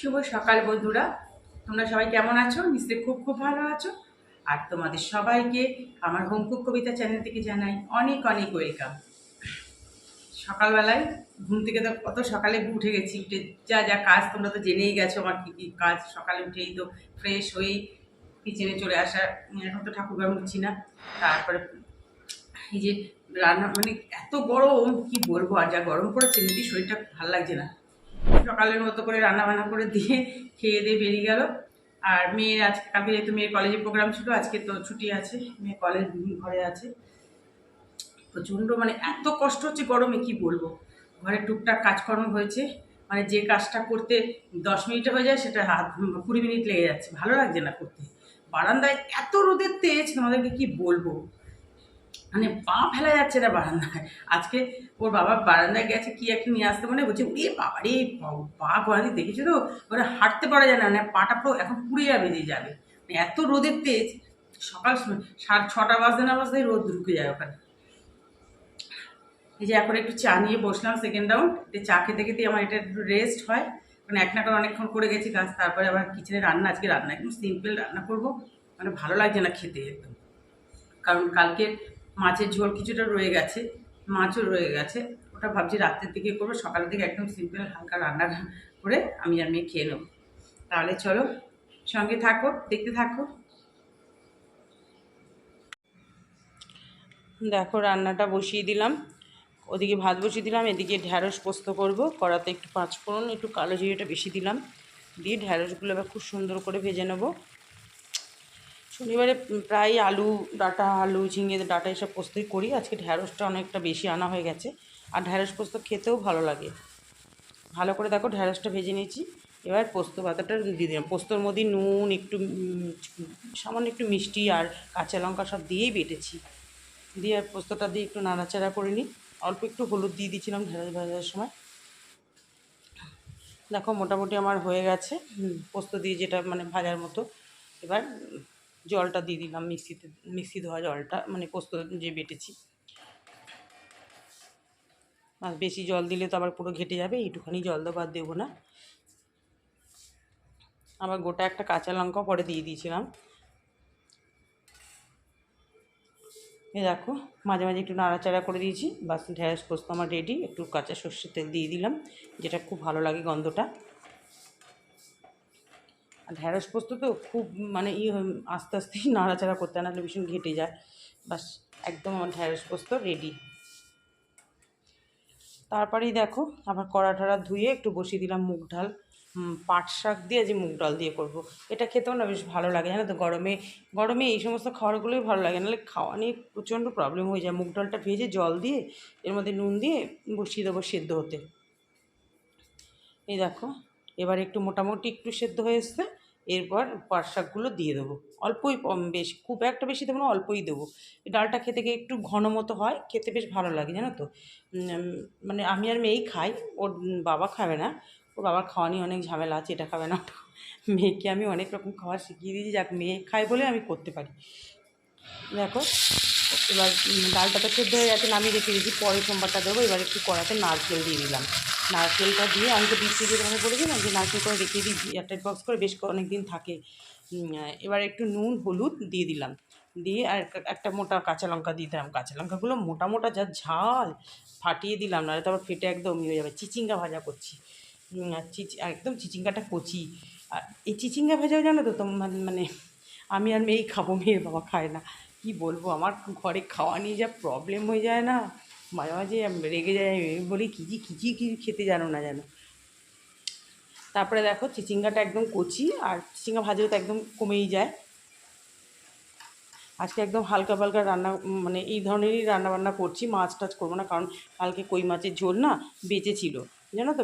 শুভ সকাল বন্ধুরা। তোমরা সবাই কেমন আছো? নিশ্চয়ই খুব খুব ভালো আছো। আর তোমাদের সবাইকে আমার হোমকুক কবিতা চ্যানেল থেকে জানাই অনেক অনেক ওয়েলকাম। সকালবেলায় ঘুম থেকে তো কত সকালে উঠে গেছি, উঠে যা যা কাজ তোমরা তো জেনেই গেছো আমার কী কী কাজ। সকালে উঠেই তো ফ্রেশ হয়েই কিচেনে চলে আসা এখন তো ঠাকুর ঘর মুছছি না। তারপরে এই যে রান্না মানে এত গরম, কি বলব? আর যা গরম পড়েছে এমনি শরীরটা ভালো লাগছে না। সকালের মতো করে রান্না বান্না করে দিয়ে খেয়ে দিয়ে বেরিয়ে গেল। আর মেয়ের আজকে, কালকে যেহেতু মেয়ের কলেজে প্রোগ্রাম ছিল, আজকে তো ছুটি আছে, মেয়ে কলেজ ঘরে আছে। প্রচণ্ড মানে এত কষ্ট হচ্ছে গরমে, কি বলব? ঘরে টুকটাক কাজকর্ম হয়েছে মানে যে কাজটা করতে দশ মিনিটে হয়ে যায়, সেটা হাত কুড়ি মিনিট লেগে যাচ্ছে, ভালো লাগছে না করতে। বারান্দায় এত রোদের তেজ, তোমাদেরকে কি বলব? মানে পা ফেলা যাচ্ছে না বারান্দায়। আজকে ওর বাবা বারান্দায় গেছে, কি একটা নিয়ে আসতে মানে বলছে উড়ে বাবা রে পা গড়াতে দেখেছ তো? ওরা হাঁটতে পারা যায় না মানে পাটা পুরো এখন পুড়ে যাবে, যে যাবে। মানে এত রোদের তেজ, সকাল সাড়ে ছটা বাজতে না বাজতে রোদ ঢুকে যায় ওখানে। এই যে এখন একটু চা নিয়ে বসলাম সেকেন্ড রাউন্ড চা খেতে খেতে আমার এটা একটু রেস্ট হয়। মানে এক না করে অনেকক্ষণ করে গেছি কাজ তারপরে আবার কিচেনে রান্না, আজকে রান্না, একদম সিম্পল রান্না করব। মানে ভালো লাগছে না খেতে একদম। কারণ কালকে মাছের ঝোল কিছুটা রয়ে গেছে, মাছও রয়ে গেছে। ওটা ভাবছি রাত্রের দিকে করব, সকালের দিকে একদম সিম্পল হালকা রান্না করে আমি আর মেয়ে খেয়ে নেব। তাহলে চলো, সঙ্গে থাকো, দেখতে থাকো। দেখো রান্নাটা বসিয়ে দিলাম, ওদিকে ভাত বসিয়ে দিলাম, এদিকে ঢ্যাঁড়স পোস্ত করব, কড়াতে একটু পাঁচফোড়ন, একটু কালো জিরেটা বেশি দিলাম, দিয়ে ঢ্যাঁড়সগুলো এবার খুব সুন্দর করে ভেজে নেব। শনিবারে প্রায় আলু, ডাটা, আলু, ঝিঙে, ডাটা এসব পোস্তই করি। আজকে ঢ্যাঁড়সটা অনেকটা বেশি আনা হয়ে গেছে। আর ঢ্যাঁড়স পোস্ত খেতেও ভালো লাগে। ভালো করে দেখো ঢ্যাঁড়সটা ভেজে নিয়েছি। এবার পোস্ত পাতাটা দিয়ে দিলাম। পোস্তর মধ্যে নুন, একটু সামান্য একটু মিষ্টি আর কাঁচা লঙ্কা সব দিয়েই বেটেছি। দিয়ে আর পোস্তটা দিয়ে একটু নাড়াচাড়া করে নিই। অল্প একটু হলুদ দিয়ে দিয়েছিলাম ঢেঁড়স ভাজার সময়। দেখো মোটামুটি আমার হয়ে গেছে। পোস্ত দিয়ে যেটা মানে ভাজার মতো। এবার জলটা দিয়ে দিলাম মিক্সিতে, মিক্সি ধোয়া জলটা মানে পোস্ত যে বেটেছি। আর বেশি জল দিলে তো আবার পুরো ঘেটে যাবে, এইটুখানি জল আর দেবো না। আবার গোটা একটা কাঁচা লঙ্কা পরে দিয়ে দিয়েছিলাম। এ দেখো, মাঝে মাঝে একটু নাড়াচাড়া করে দিয়েছি, বাস ঢ্যাঁড়স পোস্ত আমার রেডি একটু কাঁচা সর্ষের তেল দিয়ে দিলাম, যেটা খুব ভালো লাগে গন্ধটা। ঢ্যাঁড়স পোস্ত তো খুব মানে ই আস্তে আস্তেই নাড়াচাড়া করতে নাহলে ভীষণ ঘেটে যায়। বাস, একদম আমার ঢ্যাঁড়স পোস্ত রেডি তারপরেই দেখো, আবার কড়া টড়া ধুয়ে একটু বসিয়ে দিলাম মুগ ডাল। পাট শাক দিয়ে যে মুগ ডাল দিয়ে করব। এটা খেতেও না বেশ ভালো লাগে, জানো তো? গরমে গরমে এই সমস্ত খাবারগুলোই ভালো লাগে, নাহলে খাওয়া নিয়ে প্রচণ্ড প্রবলেম হয়ে যায়। মুগ ডালটা ভেজে জল দিয়ে, এর মধ্যে নুন দিয়ে বসিয়ে দেবো সেদ্ধ হতে। এই দেখো, এবার একটু মোটামুটি একটু সেদ্ধ হয়ে এসছে। এরপর শাকগুলো দিয়ে দেবো। অল্পই বেশ, খুব একটা বেশি দেবো না, অল্পই দেবো। ডালটা খেতে গিয়ে একটু ঘন মতো হয়, খেতে বেশ ভালো লাগে, জানো তো? মানে আমি আর মেয়েই খাই, ওর বাবা খাবে না, ওর বাবার খাওয়া নিয়ে অনেক ঝামেলা আছে, এটা খাবে না মেয়েকে আমি অনেক রকম খাবার শিখিয়ে দিয়েছি, যাক মেয়ে খায় বলে আমি করতে পারি। দেখো, এবার ডালটা তো সেদ্ধ হয়ে গেছে, নামিয়ে রেখে দিয়েছি, পরে সোমবারটা দেবো, এবার একটু কড়াতে নারকেল দিয়ে দিলাম। নারকেলটা দিয়ে আমি তো বিক্রি তোমাকে বলেছিলাম যে নারকেল করে রেখে দিই এয়ারটাইট বক্স করে বেশ অনেক দিন থাকে এবার একটু নুন, হলুদ দিয়ে দিলাম। দিয়ে আর একটা- মোটা কাঁচা লঙ্কা দিলাম। কাঁচা লঙ্কাগুলো মোটা মোটা যা ঝাল, ফাটিয়ে দিলাম না তারপর ফেটে একদম ইয়ে হয়ে যাবে। চিচিঙ্গা ভাজা করছি। চিচি একদম চিচিঙ্গাটা কচি। আর এই চিচিঙ্গা ভাজাও জানো তো তোমার মানে- মানে আমি আর মেয়েই খাব, মেয়ের বাবা খায় না। কি বলব, আমার ঘরে খাওয়া নিয়ে যা প্রবলেম হয়ে যায় না। মাঝে মাঝে রেগে যায়, আমি বলি কিজি কিজি কি খেতে জানো না জানো? তারপরে দেখো চিচিঙ্গাটা একদম কচি আর চিচিঙ্গা ভাজাও তো একদম কমেই যায়। আজকে একদম হালকা পালকা রান্না মানে এই ধরনেরই রান্না বান্না করছি, মাছ টাছ করব না, কারণ কালকে কই মাছের ঝোল না বেঁচে ছিল জানো তো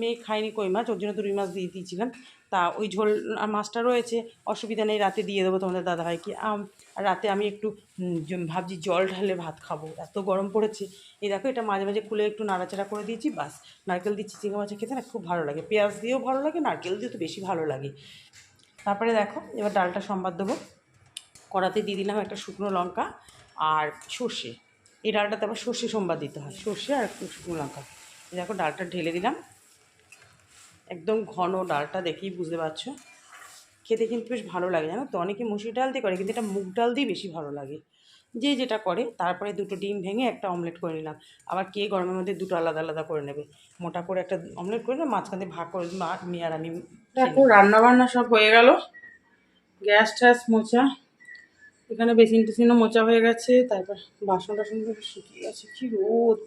মেয়ে খায়নি কই মাছ, ওর জন্য তো রুই মাছ দিয়ে দিয়েছিলাম। তা ওই ঝোল মাছটা রয়েছে, অসুবিধা নেই, রাতে দিয়ে দেবো তোমাদের দাদাভাইকে আর রাতে আমি একটু ভাবছি জল ঢালে ভাত খাব, এত গরম পড়েছে। এই দেখো এটা মাঝে মাঝে খুলে একটু নাড়াচাড়া করে দিয়েছি, বাস। নারকেল দিচ্ছি চিচিঙ্গা মাছের খেতে না খুব ভালো লাগে, পেঁয়াজ দিয়েও ভালো লাগে, নারকেল দিয়েও তো বেশি ভালো লাগে। তারপরে দেখো, এবার ডালটা সম্বাদ দেবো। কড়াতে দিয়ে দিলাম একটা শুকনো লঙ্কা আর সর্ষে। এই ডালটাতে আবার সর্ষে সম্বাদ দিতে হয়, সর্ষে আর একটু শুকনো লঙ্কা। দেখো ডালটা ঢেলে দিলাম। একদম ঘন ডালটা দেখেই বুঝতে পারছ। খেতে কিন্তু বেশ ভালো লাগে, জানো তো? অনেকে মুসুর ডাল দিয়ে করে, কিন্তু এটা মুগ ডাল দিয়ে বেশি ভালো লাগে। যে যেটা করে, তারপরে দুটো ডিম ভেঙে একটা অমলেট করে নিলাম। আবার কে গরমের মধ্যে দুটো আলাদা আলাদা করে নেবে? মোটা করে একটা অমলেট করে নিলাম, মাঝখান দিয়ে ভাগ করে দিলাম, আর আমি দেখো রান্না বান্না সব হয়ে গেল। গ্যাস ট্যাস মোচা এখানে বেসিন টেসিনও মোচা হয়ে গেছে, তারপর বাসন টাসন শুকিয়ে গেছে। কি রোদ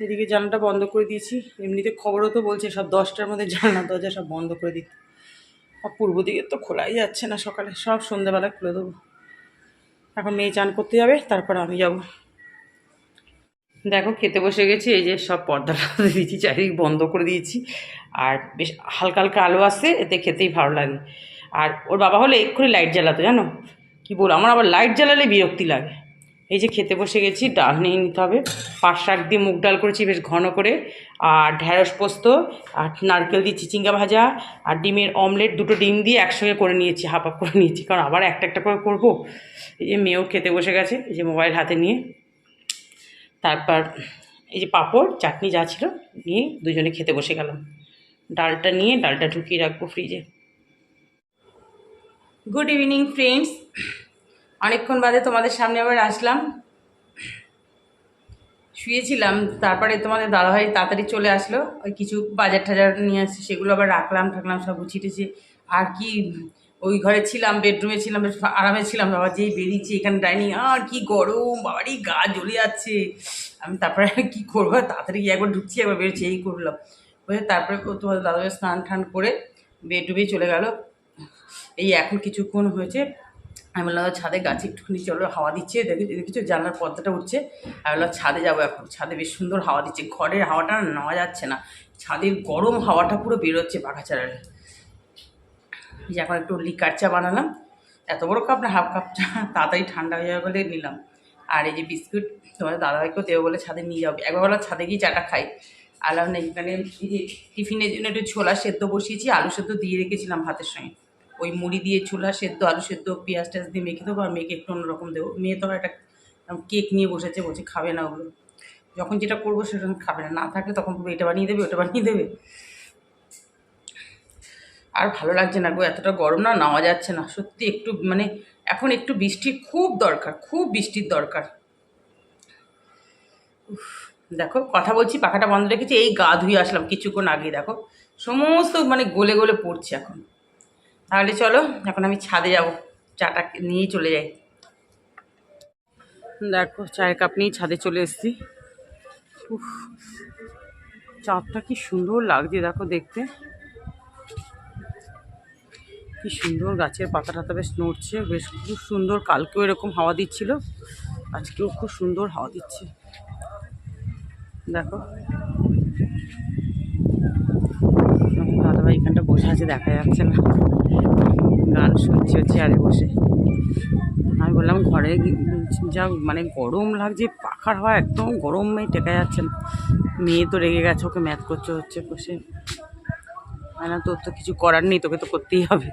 এদিকে জানলাটা বন্ধ করে দিয়েছি। এমনিতে খবরও তো বলছে সব দশটার মধ্যে জানলা, দরজা সব বন্ধ করে দিতে। পূর্ব দিকে তো খোলাই যাচ্ছে না সকালে, সব সন্ধ্যেবেলা খুলে দেবো। এখন মেয়ে চান করতে যাবে, তারপর আমি যাব। দেখো, খেতে বসে গেছি, এই যে সব পর্দাটা দিয়েছি, চারিদিক বন্ধ করে দিয়েছি। আর বেশ হালকা হালকা আলো আসে এতে খেতেই ভালো লাগে। আর ওর বাবা হলে এক্ষুনি লাইট জ্বালাতো, জানো? কি বল আমার আবার লাইট জ্বালালে বিরক্তি লাগে। এই যে খেতে বসে গেছি, ডাল নিয়ে নিতে হবে। পাঁচ শাক দিয়ে মুগ ডাল করেছি, বেশ ঘন করে। আর ঢ্যাঁড়স পোস্ত, আর নারকেল দিয়ে চিচিঙ্গা ভাজা, আর ডিমের অমলেট, দুটো ডিম দিয়ে একসঙ্গে করে নিয়েছি, হাফ হাফ করে নিয়েছি। কারণ আবার একটা একটা করে করব। এই যে মেয়েও খেতে বসে গেছে, এই যে মোবাইল হাতে নিয়ে। তারপর এই যে পাঁপড়, চাটনি যা ছিল, নিয়ে দুজনে খেতে বসে গেলাম। ডালটা নিয়ে, ডালটা ঢুকিয়ে রাখব ফ্রিজে গুড ইভিনিং ফ্রেন্ডস অনেকক্ষণ বাদে তোমাদের সামনে আবার আসলাম। শুয়েছিলাম, তারপরে তোমাদের দাদাভাই তাড়াতাড়ি চলে আসলো। ওই কিছু বাজার টাজার নিয়ে আসছে, সেগুলো আবার রাখলাম, ঠাকলাম, সব গুছিয়ে আর কি, ওই ঘরে ছিলাম, বেডরুমে ছিলাম আরামে ছিলাম, বাবা যেই বেরিয়েছি এখানে ডাইনিং, আর কি গরম বাবারই গা জ্বলে যাচ্ছে। আমি তারপরে কি করব, তাড়াতাড়ি গিয়ে একবার ঢুকছি, একবার বেরোচ্ছি, এই করলাম। বুঝে তারপরে তোমাদের দাদাভাই স্নান টান করে বেডরুমে চলে গেল। এই এখন কিছুক্ষণ হয়েছে আমি বললাম ছাদে গাছে একটুখানি চলো, হাওয়া দিচ্ছে, দেখি দেখেছ জানলার পর্দাটা উঠছে। আমি বললাম, ছাদে যাব এখন। ছাদে বেশ সুন্দর হাওয়া দিচ্ছে। ঘরের হাওয়াটা নেওয়া যাচ্ছে না। ছাদের গরম হাওয়াটা পুরো বেরোচ্ছে পাখা যে এখন একটু লিকার চা বানালাম। এত বড় কাপ না, হাফ কাপ চা, তাড়াতাড়ি ঠান্ডা হয়ে যাবে বলে নিলাম। আর এই যে বিস্কুট, তোমাদের দাদাভাইকেও দেবো বলে ছাদে নিয়ে যাবে। একবার বলা ছাদে গিয়ে চাটা খাই। আলাম এখানে টিফিনের জন্য একটু ছোলা সেদ্ধ বসিয়েছি, আলু সেদ্ধ দিয়ে রেখেছিলাম ভাতের সঙ্গে। ওই মুড়ি দিয়ে ছোলা সেদ্ধ, আলু সেদ্ধ, পেঁয়াজ টেয়াজ দিয়ে মেখে দেবো আর মেয়েকে একটু অন্যরকম দেবো। মেয়ে তো একটা কেক নিয়ে বসেছে, বলছে খাবে না ওগুলো। যখন যেটা করব সেটা খাবে না। না থাকলে তখন এটা বানিয়ে দেবে, ওটা বানিয়ে দেবে। আর ভালো লাগছে না গো, এতটা গরম না, নেওয়া যাচ্ছে না। সত্যি একটু মানে এখন একটু বৃষ্টি খুব দরকার, খুব বৃষ্টির দরকার। দেখো, কথা বলছি, পাখাটা বন্ধ রেখেছি, এই গা ধুয়ে আসলাম কিছুক্ষণ আগে দেখো। সমস্ত মানে গলে গলে পড়ছে এখন। তাহলে চলো, এখন আমি ছাদে যাব। চাটা নিয়েই চলে যাই। দেখো, চায়ের কাপ নিয়ে ছাদে চলে এসেছি। চাঁদটা কি সুন্দর লাগছে, দেখো দেখতে। কি সুন্দর গাছের পাতা টাতা বেশ নড়ছে, বেশ খুব সুন্দর, কালকেও এরকম হাওয়া দিচ্ছিল, আজকেও খুব সুন্দর হাওয়া দিচ্ছে। দেখো। দাদাভাই এখানটা বসে আছে, দেখা যাচ্ছে না। গান শুনছে চেয়ারে বসে। আমি বললাম, ঘরে যা মানে গরম লাগছে, পাখার হাওয়া একদম গরমে টেকা যাচ্ছে না। মেয়ে তো রেগে গেছে, ওকে ম্যাথ করতে হচ্ছে, বসে। না তোর তো কিছু করার নেই, তোকে তো করতেই হবে।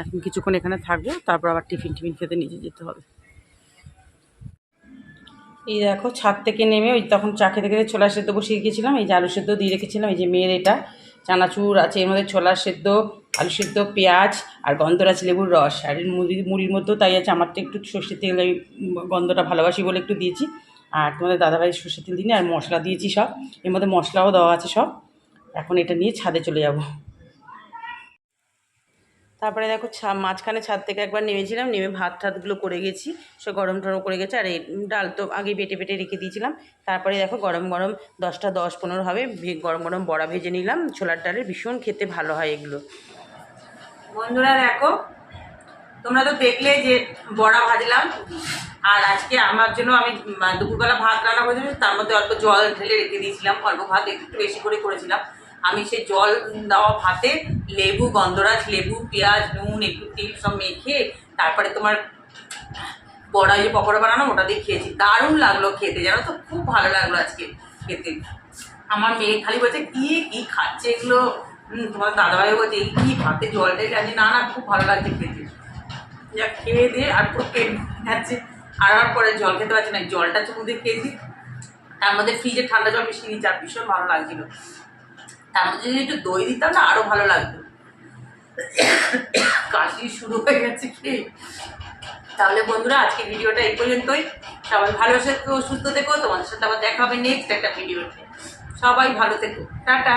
এখন কিছুক্ষণ এখানে থাকব, তারপর আবার টিফিন টিফিন খেতে নিচে যেতে হবে। এই দেখো ছাদ থেকে নেমে ওই তখন চা খেতে খেতে ছোলা সেদ্ধ বসিয়ে রেখেছিলাম এই যে আলু সেদ্ধ দিয়ে রেখেছিলাম, এই যে মেয়ের এটা, চানাচুর আছে, এর মধ্যে ছোলা সেদ্ধ, আলু সেদ্ধ, পেঁয়াজ আর গন্ধরাজ লেবুর রস, আর মুড়ি মুড়ির মধ্যেও তাই আছে আমারটা একটু সর্ষের তেল, আমি গন্ধটা ভালোবাসি বলে একটু দিয়েছি, আর তোমাদের দাদাভাই সর্ষের তেল দিনে আর মশলা দিয়েছি সব, এর মধ্যে মশলাও দেওয়া আছে সব, এখন এটা নিয়ে ছাদে চলে যাব। তারপরে দেখো মাঝখানে ছাদ থেকে একবার নেমেছিলাম, নেমে ভাত টাতগুলো করে গেছি, সে গরম টরম করে গেছে, আর এই ডাল তো আগে বেটে বেটে রেখে দিয়েছিলাম। তারপরে দেখো গরম গরম দশটা দশ পনেরো হবে গরম গরম বড়া ভেজে নিলাম, ছোলার ডালের ভীষণ খেতে ভালো হয় এগুলো। বন্ধুরা দেখো, তোমরা তো দেখলে যে বড়া ভাজলাম, আর আজকে আমার জন্য আমি দুপুরবেলা ভাত রান্না করেছিলাম, তার মধ্যে অল্প জল ঢেলে রেখে দিয়েছিলাম, অল্প ভাত একটু বেশি করে করেছিলাম। আমি সেই জল দেওয়া ভাতে লেবু, গন্ধরাজ লেবু, পেঁয়াজ, নুন, একটু তেল সব মেখে তারপরে তোমার বড়া যে পকোড়া বানানো ওটা দিয়ে খেয়েছি। দারুণ লাগল খেতে, জানো তো? খুব ভালো লাগল আজকে খেতে। আমার মেয়ে খালি বলছে, কি কি খাচ্ছে এগুলো? তোমার দাদাভাই বলছে, এই কি ভাতে জল আছে না না, খুব ভালো লাগছে খেতে। যা খেয়ে দিয়ে আর পুরো পেট যাচ্ছে আর আর পরে জল খেতে পারছি না, জলটা চুমু দিয়ে খেয়েছি। তার মধ্যে ফ্রিজে ঠান্ডা জল মিশিয়ে দিয়েছি আর ভীষণ ভালো লাগছিল। তার মধ্যে যদি একটু দই দিতাম না আরও ভালো লাগতো। কাশি শুরু হয়ে গেছে কি? তাহলে বন্ধুরা আজকে ভিডিওটা এই পর্যন্তই। সবাই ভালো সুস্থ থেকো। তোমাদের সাথে আবার দেখা হবে নেক্সট একটা ভিডিওতে। সবাই ভালো থেকো। টাটা।